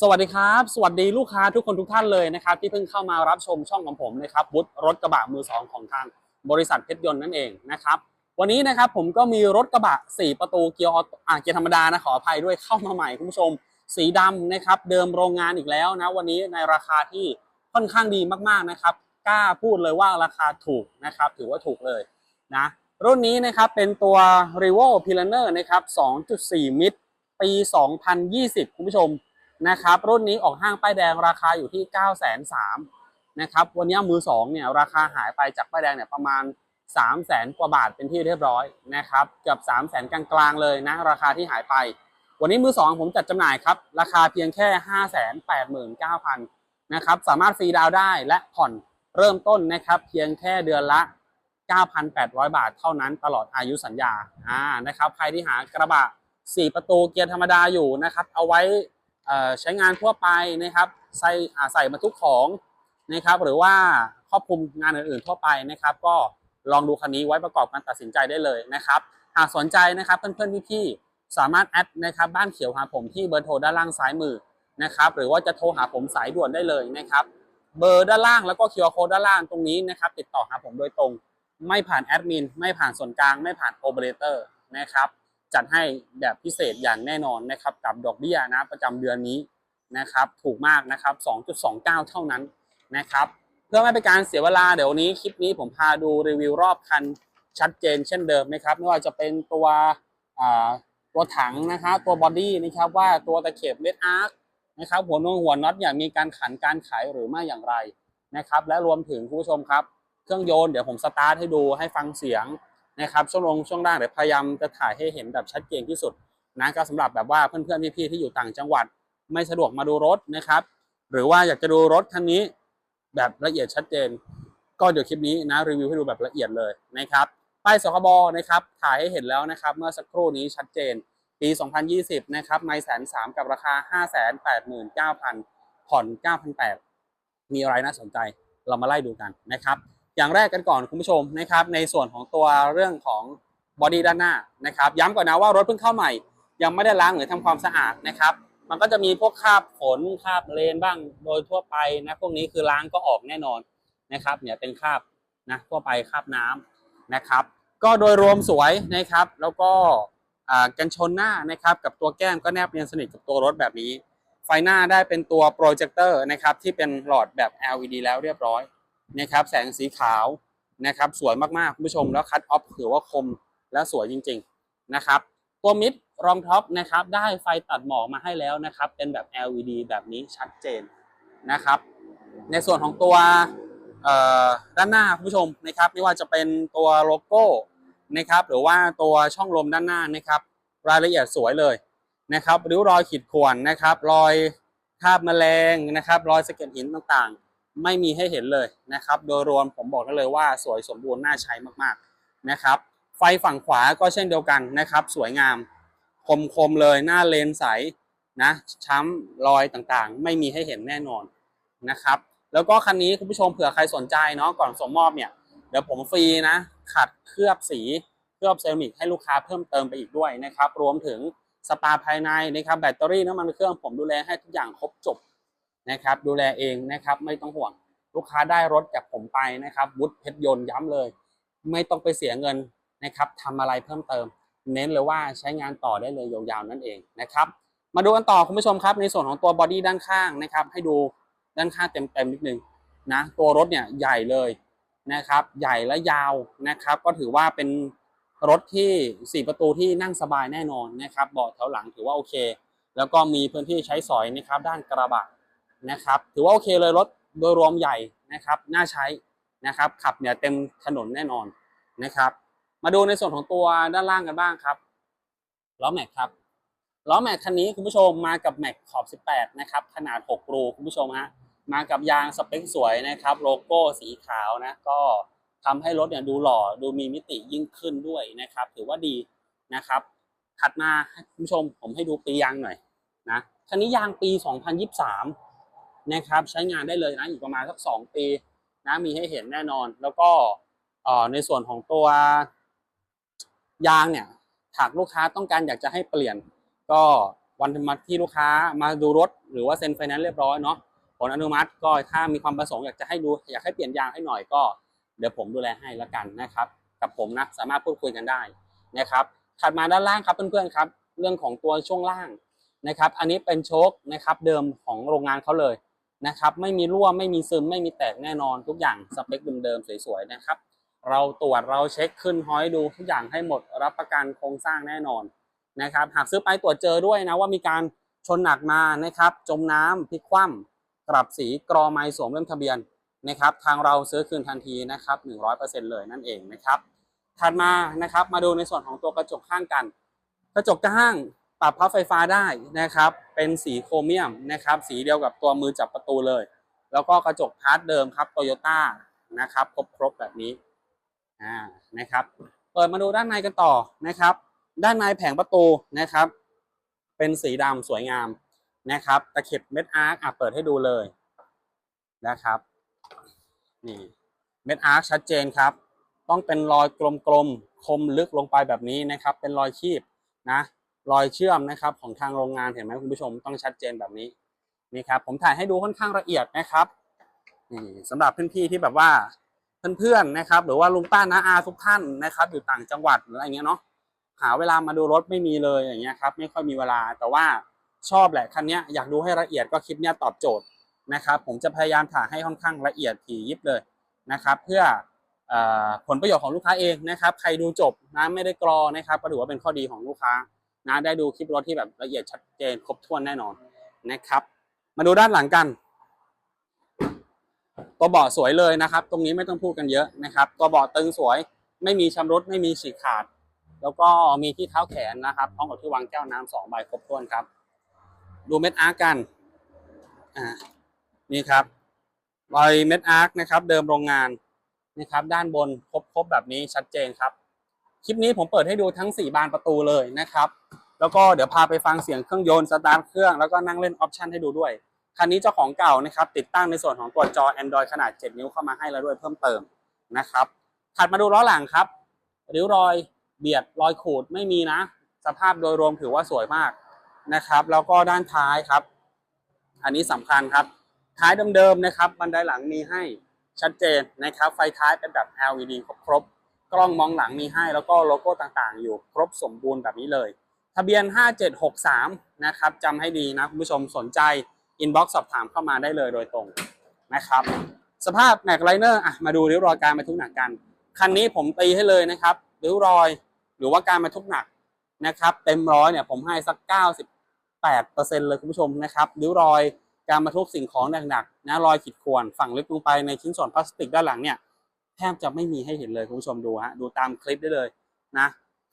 สวัสดีครับ สวัสดีลูกค้าทุกคนทุกท่านเลยนะครับ ที่เพิ่งเข้ามารับชมช่องของผมนะครับวุฒิรถกระบะมือสองของทางบริษัทเพชรยนต์นั่นเองนะครับ วันนี้นะครับผมก็มีรถกระบะ 4 ประตูเกียร์ออ่าเกียร์ธรรมดานะขออภัยด้วยเข้ามาใหม่คุณผู้ชม สีดำนะครับ เดิมโรงงานอีกแล้วนะวันนี้ในราคาที่ค่อนข้างดีมากๆนะครับกล้าพูดเลยว่าราคาถูกนะครับ ถือว่าถูกเลยนะรุ่นนี้นะครับเป็นตัว r e v o p i l a n e r นะครับ 2.4 มิตร ปี 2020 คุณผู้ชม นะครับ รุ่นนี้ออกห้างป้ายแดงราคาอยู่ที่ 9 3 0 0 0นะครับวันนี้มือ2เนี่ยราคาหายไปจากป้ายแดงเนี่ยประมาณ 3 0 0แสนกว่าบาทเป็นที่เรียบร้อยนะครับเกือบ 3 0 0แสนกลางๆเลยนะราคาที่หายไป วันนี้มือ 2 ผมจัดจำหน่ายครับ ราคาเพียงแค่ 5 8 9 0 0 0นะครับสามารถฟรีดาวได้และผ่อนเริ่มต้นนะครับเพียงแค่เดือนละ 9,800 บาทเท่านั้นตลอดอายุสัญญาอ่านะครับใครที่หากระบะ 4 ประตูเกียร์ธรรมดาอยู่นะครับเอาไว้ ใช้งานทั่วไปนะครับ ใส่ใส่บรรทุกของนะครับ หรือว่าครอบคลุมงานอื่นๆทั่วไปนะครับ ก็ลองดูคันนี้ไว้ประกอบการตัดสินใจได้เลยนะครับ หากสนใจนะครับเพื่อนๆพี่ๆสามารถแอดนะครับบ้านเขียวหาผมที่เบอร์โทรด้านล่างซ้ายมือนะครับ หรือว่าจะโทรหาผมสายด่วนได้เลยนะครับ เบอร์ด้านล่างแล้วก็คิวอาร์โค้ดด้านล่างตรงนี้นะครับ ติดต่อหาผมโดยตรง ไม่ผ่านแอดมินไม่ผ่านส่วนกลาง ไม่ผ่านโอเปอเรเตอร์นะครับ จัดให้แบบพิเศษอย่างแน่นอนนะครับกับดอกเบี้ยนะประจำเดือนนี้นะครับถูกมากนะครับ 2.29 เท่านั้นนะครับเพื่อไม่เป็นการเสียเวลาเดี๋ยววันนี้คลิปนี้ผมพาดูรีวิวรอบคันชัดเจนเช่นเดิมนะครับไม่ว่าจะเป็นตัวตัวถังนะครับตัวบอดี้นะครับว่าตัวตะเข็บเลดอาร์คนะครับหัวนงหัวน็อตอย่างมีการขันการไขหรือไม่อย่างไรนะครับและรวมถึงคุณผู้ชมครับ เครื่องยนต์เดี๋ยวผมสตาร์ทให้ดูให้ฟังเสียง นะครับช่วงลงช่วงล่างเดี๋ยวพยายามจะถ่ายให้เห็นแบบชัดเจนที่สุดนะก็สำหรับแบบว่าเพื่อนๆพี่ๆที่อยู่ต่างจังหวัด ไม่สะดวกมาดูรถนะครับ หรือว่าอยากจะดูรถคันนี้แบบละเอียดชัดเจน ก็เดี๋ยวคลิปนี้นะรีวิวให้ดูแบบละเอียดเลยนะครับป้ายสคบนะครับถ่ายให้เห็นแล้วนะครับ เมื่อสักครู่นี้ชัดเจน ปี 2020 นะครับไม่แสนสามกับราคา 5 8 9 0 0 0ผ่อน 9,800มีอะไรน่าสนใจเรามาไล่ดูกันนะครับ อย่างแรกกันก่อนคุณผู้ชมนะครับในส่วนของตัวเรื่องของบอดี้ด้านหน้านะครับย้ำก่อนนะว่ารถเพิ่งเข้าใหม่ ยังไม่ได้ล้างหรือทำความสะอาดนะครับ มันก็จะมีพวกคราบฝนคราบเลนบ้างโดยทั่วไปนะพวกนี้คือล้างก็ออกแน่นอนนะครับเนี่ยเป็นคราบนะทั่วไปคราบน้ำนะครับ ก็โดยรวมสวยนะครับ แล้วก็อ่ากันชนหน้านะครับกับตัวแก้มก็แนบเนียนสนิทกับตัวรถแบบนี้ ไฟหน้าได้เป็นตัวโปรเจคเตอร์นะครับที่เป็นหลอดแบบ LED แล้วเรียบร้อย นะครับแสงสีขาวนะครับสวยมากๆคุณผู้ชมแล้วคัตออฟถือว่าคมและสวยจริงๆนะครับตัวมิดรองท็อปนะครับได้ไฟตัดหมอกมาให้แล้วนะครับเป็นแบบ LED แบบนี้ชัดเจนนะครับ ในส่วนของตัวด้านหน้าคุณผู้ชมนะครับไม่ว่าจะเป็นตัวโลโก้นะครับหรือว่าตัวช่องลมด้านหน้านะครับ รายละเอียดสวยเลยนะครับริ้วรอยขีดข่วนนะครับ รอยคาบแมลงนะครับ รอยสะเก็ดหินต่างๆ ไม่มีให้เห็นเลยนะครับ โดยรวมผมบอกได้เลยว่าสวยสมบูรณ์น่าใช้มากๆนะครับ ไฟฝั่งขวาก็เช่นเดียวกันนะครับ สวยงามคมๆเลยหน้าเลนใสนะช้ำรอยต่างๆ ไม่มีให้เห็นแน่นอนนะครับ แล้วก็คันนี้คุณผู้ชมเผื่อใครสนใจเนาะก่อนส่งมอบเนี่ยเดี๋ยวผมฟรีนะขัดเคลือบสีเคลือบเซรามิกให้ลูกค้าเพิ่มเติมไปอีกด้วยนะครับ รวมถึงสปาภายในนะครับแบตเตอรี่น้ำมันเครื่องผมดูแลให้ทุกอย่างครบจบ นะครับ ดูแลเองนะครับไม่ต้องห่วงลูกค้าได้รถจากผมไปนะครับวุฒิเพชรยนต์ย้ำเลย ไม่ต้องไปเสียเงินนะครับทำอะไรเพิ่มเติม เน้นเลยว่าใช้งานต่อได้เลยยาวๆนั่นเองนะครับมาดูกันต่อคุณผู้ชมครับในส่วนของตัวบอดี้ด้านข้างนะครับให้ดูด้านข้างเต็มๆนิดนึงนะตัวรถเนี่ยใหญ่เลยนะครับใหญ่และยาวนะครับก็ถือว่าเป็นรถที่ 4 ประตูที่นั่งสบายแน่นอนนะครับเบาะแถวหลังถือว่าโอเค แล้วก็มีพื้นที่ใช้สอยนะครับด้านกระบะ นะครับ ถือว่าโอเคเลยรถโดยรวมใหญ่นะครับ น่าใช้นะครับ ขับเนี่ยเต็มถนนแน่นอนนะครับ มาดูในส่วนของตัวด้านล่างกันบ้างครับล้อแม็กครับล้อแม็กคันนี้คุณผู้ชมมากับแม็กขอบ 18 นะครับ ขนาด 6 รูคุณผู้ชมฮะมากับยางสเปคสวยนะครับ โลโก้สีขาวนะ ก็ทำให้รถเนี่ยดูหล่อดูมีมิติยิ่งขึ้นด้วยนะครับ ถือว่าดีนะครับ ถัดมาคุณผู้ชมผมให้ดูปียางหน่อยนะคันนี้ยางปี 2023 นะครับใช้งานได้เลยนะอยู่ประมาณสักสองปีนะมีให้เห็นแน่นอน แล้วก็ในส่วนของตัวยางเนี่ยหากลูกค้าต้องการอยากจะให้เปลี่ยน ก็วันที่ลูกค้ามาดูรถ หรือว่าเซ็นไฟแนนซ์เรียบร้อยเนาะผลอนุมัติก็ถ้ามีความประสงค์อยากจะให้ดูอยากให้เปลี่ยนยางให้หน่อยก็ เดี๋ยวผมดูแลให้ละกันนะครับ กับผมนะสามารถพูดคุยกันได้นะครับถัดมาด้านล่างครับเพื่อนๆครับ เรื่องของตัวช่วงล่างนะครับ อันนี้เป็นโชคนะครับเดิมของโรงงานเขาเลย นะครับ ไม่มีรั่วไม่มีซึมไม่มีแตกแน่นอนทุกอย่างสเปคเดิมๆสวยๆนะครับ เราตรวจเราเช็คขึ้นห้อยดูทุกอย่างให้หมดรับประกันโครงสร้างแน่นอนนะครับหากซื้อไปตรวจเจอด้วยนะว่ามีการชนหนักมานะครับ จมน้ำพลิกคว่ำกลับสีกรอไม้สวมเล่มทะเบียนนะครับ ทางเราซื้อคืนทันทีนะครับ 100%เลยนั่นเองนะครับถัดมานะครับมาดูในส่วนของตัวกระจกข้างกัน กระจกข้างปรับพับไฟฟ้าได้นะครับ เป็นสีโครเมียมนะครับ สีเดียวกับตัวมือจับประตูเลย แล้วก็กระจกพาร์ทเดิมครับโตโยต้านะครับครบครบแบบนี้อ่านะครับเปิดมาดูด้านในกันต่อนะครับ ด้านในแผงประตูนะครับ เป็นสีดำสวยงามนะครับตะเข็บเม็ดอาร์คอะเปิดให้ดูเลยนะครับนี่เม็ดอาร์คชัดเจนครับ ต้องเป็นรอยกลมๆคมลึกลงไปแบบนี้นะครับ เป็นรอยคีบนะ รอยเชื่อมนะครับของทางโรงงานเห็นไหมคุณผู้ชมต้องชัดเจนแบบนี้นี่ครับผมถ่ายให้ดูค่อนข้างละเอียดนะครับนี่สำหรับเพื่อนพี่ที่แบบว่าเพื่อนๆนะครับ หรือว่าลุงป้าน้าอาทุกท่านนะครับอยู่ต่างจังหวัดหรืออะไรเงี้ยเนาะหาเวลามาดูรถไม่มีเลยอย่างเงี้ยครับไม่ค่อยมีเวลาแต่ว่าชอบแหละคันนี้อยากดูให้ละเอียดก็คลิปเนี้ยตอบโจทย์นะครับ ผมจะพยายามถ่ายให้ค่อนข้างละเอียดถี่ยิบเลยนะครับ เพื่อผลประโยชน์ของลูกค้าเองนะครับ ใครดูจบนะไม่ได้กรอนะครับก็ถือว่าเป็นข้อดีของลูกค้า นะได้ดูคลิปรถที่แบบละเอียดชัดเจนครบถ้วนแน่นอนนะครับ มาดูด้านหลังกันตัวเบาะสวยเลยนะครับ ตรงนี้ไม่ต้องพูดกันเยอะนะครับ ตัวเบาะตึงสวย ไม่มีชำรุดไม่มีฉีกขาด แล้วก็มีที่เท้าแขนนะครับพร้อมกับที่วางแก้วน้ำสองใบครบถ้วนครับ ดูเม็ดอาร์กันอ่านี่ครับรอยเม็ดอาร์กนะครับ เดิมโรงงานนะครับ ด้านบนครบครบแบบนี้ชัดเจนครับ คลิปนี้ผมเปิดให้ดูทั้ง 4 บานประตูเลยนะครับ แล้วก็เดี๋ยวพาไปฟังเสียงเครื่องยนต์สตาร์ทเครื่องแล้วก็นั่งเล่นออปชันให้ดูด้วย คันนี้เจ้าของเก่านะครับ ติดตั้งในส่วนของตัวจอ Android ขนาด 7 นิ้วเข้ามาให้แล้วด้วยเพิ่มเติมนะครับถัดมาดูล้อหลังครับริ้วรอยเบียดรอยขูดไม่มีนะ สภาพโดยรวมถือว่าสวยมากนะครับ แล้วก็ด้านท้ายครับ อันนี้สำคัญครับ ท้ายเดิมๆนะครับ บันไดหลังมีให้ชัดเจนนะครับ ไฟท้ายเป็นแบบ LED ครบครบ กล้องมองหลังมีให้แล้วก็โลโก้ต่างๆ อยู่ครบสมบูรณ์แบบนี้เลย ทะเบียน 5763 นะครับจำให้ดีนะคุณผู้ชมสนใจอินบ็อกซ์สอบถามเข้ามาได้เลยโดยตรงนะครับ สภาพแม็กไลเนอร์อะมาดูริ้วรอยการบรรทุกหนักกัน คันนี้ผมตีให้เลยนะครับริ้วรอยหรือว่าการบรรทุกหนักนะครับ เต็มร้อยเนี่ยผมให้สัก 98%เลยคุณผู้ชมนะครับริ้วรอยการบรรทุกสิ่งของหนักๆนะรอยขีดข่วนฝังลึกลงไปในชิ้นส่วนพลาสติกด้านหลังเนี่ย แทบจะไม่มีให้เห็นเลยคุณผู้ชมดูฮะดูตามคลิปได้เลยนะ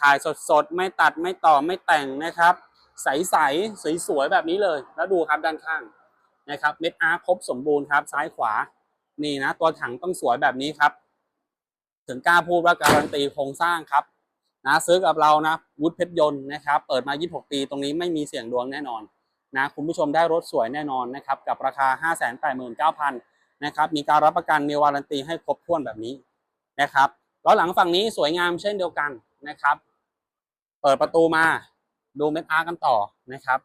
ถ่ายสดๆ ไม่ตัดไม่ต่อไม่แต่งนะครับ ใสๆสวยๆแบบนี้เลย แล้วดูครับด้านข้างนะครับเม็ดอาร์ครบสมบูรณ์ครับ ซ้ายขวานี่นะ ตัวถังต้องสวยแบบนี้ครับ ถึงกล้าพูดว่าการันตีโครงสร้างครับนะซื้อกับเรานะวุฒิเพชรยนต์นะครับ เปิดมา 26 ปีตรงนี้ไม่มีเสียงดวงแน่นอนนะคุณผู้ชมได้รถสวยแน่นอนนะครับ กับราคา 589,000 นะครับ มีการรับประกันมีวารันตีให้ครบถ้วนแบบนี้นะครับล้อหลังฝั่งนี้สวยงามเช่นเดียวกันนะครับ เปิดประตูมาดูเม็ดอาร์กันต่อนะครับ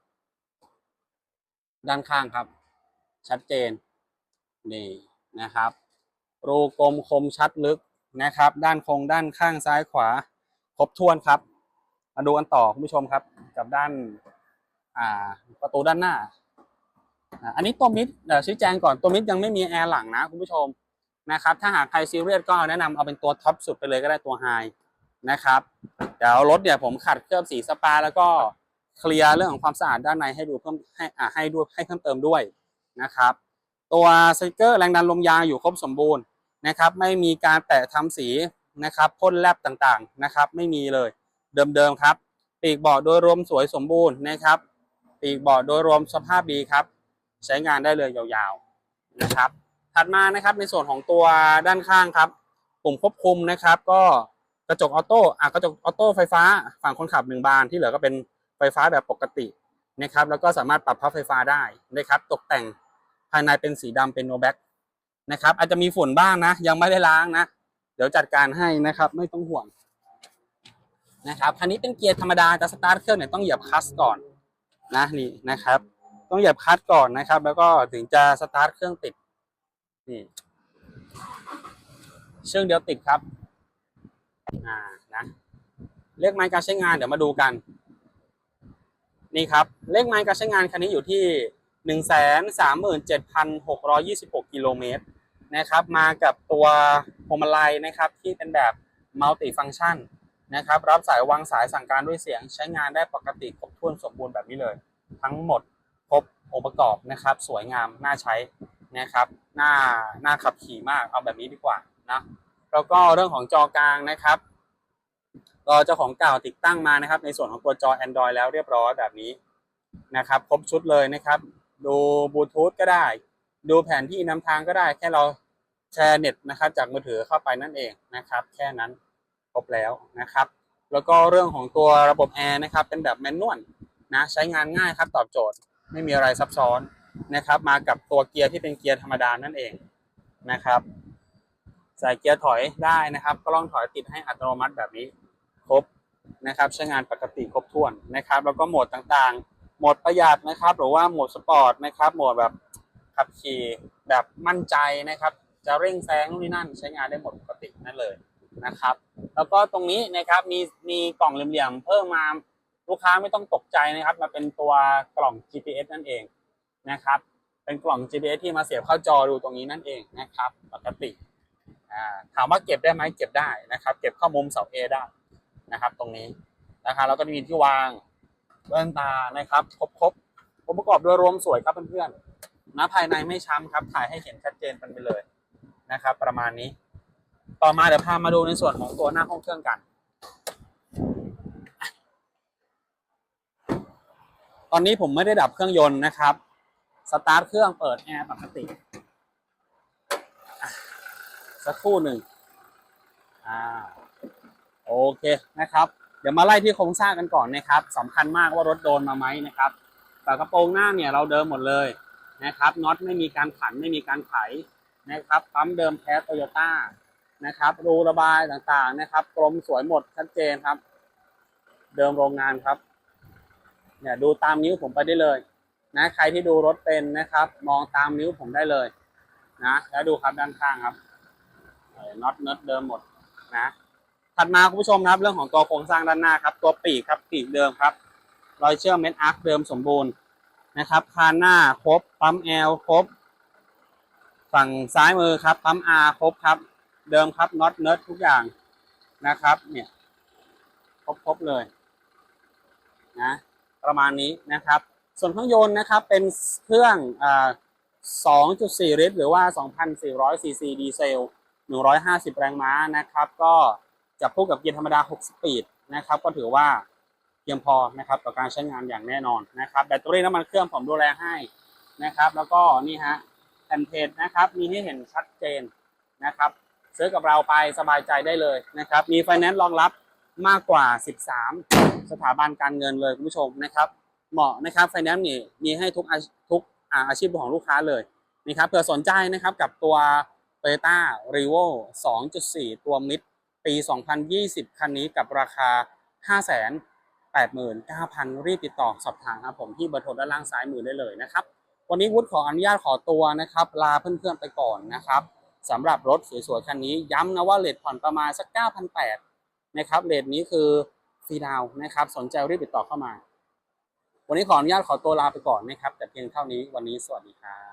ด้านข้างครับ ชัดเจนนี่นะครับ รูกลมคมชัดลึกนะครับ ด้านโคงด้านข้างซ้ายขวา ครบถ้วนครับมาดูกันต่อคุณผู้ชมครับ กับด้านประตูด้านหน้า อันนี้ตัวมิดเดี๋ยวชี้แจงก่อนตัวมิดยังไม่มีแอร์หลังนะคุณผู้ชมนะครับถ้าหากใครซีเรียสก็แนะนำเอาเป็นตัวท็อปสุดไปเลยก็ได้ตัวไฮนะครับเดี๋ยวรถเนี่ยผมขัดเคลือบสีสปา แล้วก็เคลียร์เรื่องของความสะอาดด้านในให้ดูเพิ่มให้อ่าให้ด้วยให้เพิ่มเติมด้วยนะครับ ตัวสติกเกอร์แรงดันลมยางอยู่ครบสมบูรณ์นะครับ ไม่มีการแตะทำสีนะครับพ่นแลบต่างๆนะครับ ไม่มีเลยเดิมๆครับ ปีกเบาะโดยรวมสวยสมบูรณ์นะครับ ปีกเบาะโดยรวมสภาพดีครับ ใช้งานได้เลยยาวๆนะครับ ถัดมานะครับในส่วนของตัวด้านข้างครับ ปุ่มควบคุมนะครับ ก็กระจกออโต้อะกระจกออโต้ไฟฟ้าฝั่งคนขับหนึ่งบานที่เหลือก็เป็นไฟฟ้าแบบปกตินะครับแล้วก็สามารถปรับพับไฟฟ้าได้นะครับ ตกแต่งภายในเป็นสีดำเป็นโนแบ็กนะครับอาจจะมีฝุ่นบ้างนะ ยังไม่ได้ล้างนะ เดี๋ยวจัดการให้นะครับไม่ต้องห่วงนะครับคันนี้เป็นเกียร์ธรรมดาจะสตาร์ทเครื่องเนี่ยต้องเหยียบคลัสก่อนนะนี่นะครับ ต้องเหยียบคลัตช์ก่อนนะครับ แล้วก็ถึงจะสตาร์ทเครื่องติดนี่เชื่องเดียวติดครับอ่านะเลขไม้การใช้งานเดี๋ยวมาดูกัน นี่ครับเลขไม้การใช้งานคันนี้อยู่ที่หนึ่งแสนสามหมื่นเจ็ดพันหกร้อยี่สิบหกกิโลเมตรนะครับ มากับตัวพวงมาลัยนะครับ ที่เป็นแบบมัลติฟัง c t ชันนะครับ รับสายวางสายสั่งการด้วยเสียงใช้งานได้ปกติครบถ้วนสมบูรณ์แบบนี้เลย ทั้งหมด ครบองค์ประกอบนะครับ สวยงามน่าใช้นะครับน่าน่าขับขี่มากเอาแบบนี้ดีกว่านะแล้วก็เรื่องของจอกลางนะครับก็เจ้าของเก่าติดตั้งมานะครับ ในส่วนของตัวจอ Android แล้วเรียบร้อยแบบนี้นะครับ ครบชุดเลยนะครับ ดูบลูทูธก็ได้ ดูแผนที่นำทางก็ได้ แค่เราแชร์เน็ตนะครับ จากมือถือเข้าไปนั่นเองนะครับ แค่นั้นครบแล้วนะครับ แล้วก็เรื่องของตัวระบบแอร์นะครับ เป็นแบบแมนนวลนะใช้งานง่ายครับตอบโจทย์ ไม่มีอะไรซับซ้อนนะครับ มากับตัวเกียร์ที่เป็นเกียร์ธรรมดานั่นเองนะครับ ใส่เกียร์ถอยได้นะครับกล้องถอยติดให้อัตโนมัติแบบนี้ครบนะครับ ใช้งานปกติครบถ้วนนะครับ แล้วก็โหมดต่างๆ โหมดประหยัดนะครับ หรือว่าโหมดสปอร์ตนะครับ โหมดแบบขับขี่แบบมั่นใจนะครับ จะเร่งแซงนู่นนี่นั่น ใช้งานได้หมดปกตินั่นเลยนะครับ แล้วก็ตรงนี้นะครับมีมีกล่องเหลี่ยมๆเพิ่มมา ลูกค้าไม่ต้องตกใจนะครับ มาเป็นตัวกล่อง GPS นั่นเองนะครับ เป็นกล่อง GPS ที่มาเสียบเข้าจอดูตรงนี้นั่นเองนะครับ ปกติอ่าถามว่าเก็บได้ไหมเก็บได้นะครับ เก็บเข้ามุมเสา A ได้นะครับ ตรงนี้นะครับแล้วก็มีที่วางแว่นตานะครับครบครบองค์ประกอบโดยรวมสวยครับเพื่อนๆนะภายในไม่ช้ำครับถ่ายให้เห็นชัดเจนกันไปเลยนะครับ ประมาณนี้ ต่อมาเดี๋ยวพามาดูในส่วนของตัวหน้าห้องเครื่องกัน ตอนนี้ผมไม่ได้ดับเครื่องยนต์นะครับ สตาร์ทเครื่องเปิดแอร์ปกติสักครู่หนึ่งอ่าโอเคนะครับ เดี๋ยวมาไล่ที่โครงสร้างกันก่อนนะครับสำคัญมากว่ารถโดนมาไหมนะครับฝากระโปรงหน้าเนี่ยเราเดิมหมดเลยนะครับน็อตไม่มีการขันไม่มีการไขนะครับปั๊มเดิมแท้โตโยต้านะครับรูระบายต่างๆนะครับ กลมสวยหมดชัดเจนครับ เดิมโรงงานครับ เนี่ยดูตามนิ้วผมไปได้เลย นะใครที่ดูรถเป็นนะครับ มองตามนิ้วผมได้เลย นะแล้วดูครับด้านข้างครับน็อตเนิร์ดเดิมหมดนะถัดมาคุณผู้ชมนะครับ เรื่องของตัวโครงสร้างด้านหน้าครับ ตัวปีกครับปีกเดิมครับ รอยเชื่อมเม็ดอาร์คเดิมสมบูรณ์นะครับคานหน้าครบปั๊มแอลครบ ฝั่งซ้ายมือครับปั๊มอาร์ครบครับ เดิมครับน็อตเนิร์ดทุกอย่างนะครับ เนี่ยครบครบเลยนะ ประมาณนี้นะครับ ส่วนเครื่องยนต์นะครับเป็นเครื่องอ2.4 ลิตร หรือว่า 2,400 ซีซีดีเซล 150 แรงม้านะครับ ก็จับคู่กับเกียร์ธรรมดา 6 สปีดนะครับ ก็ถือว่าเพียงพอนะครับต่อการใช้งานอย่างแน่นอนนะครับ แบตเตอรี่น้ำมันเครื่องผมดูแลให้นะครับ แล้วก็นี่ฮะแผ่นเพจนะครับ มีให้เห็นชัดเจนนะครับ ซื้อกับเราไปสบายใจได้เลยนะครับ มีไฟแนนซ์รองรับมากกว่า 13 สถาบันการเงินเลยคุณผู้ชมนะครับ เหมาะนะครับไฟแนนซ์นี่มีให้ทุกอาทุกอาอาชีพของลูกค้าเลยนะครับเผื่อสนใจนะครับกับตัว Toyota r e v o 2.4 ตัวมิดปี 2020 คันนี้กับราคา 589,000 รีบติดต่อสอบถามครับผมที่เบอร์โทรด้านล่างซ้ายมือได้เลยนะครับ วันนี้วุฒิขออนุญาตขอตัวนะครับ ลาเพื่อนๆไปก่อนนะครับสำหรับรถสวยๆ คันนี้ย้ำนะว่าเลทผ่อนประมาณสัก 9,800นะครับเลทนี้คือ ฟรีดาวนะครับ สนใจรีบติดต่อเข้ามา วันนี้ขออนุญาตขอตัวลาไปก่อนนะครับ แต่เพียงเท่านี้วันนี้สวัสดีครับ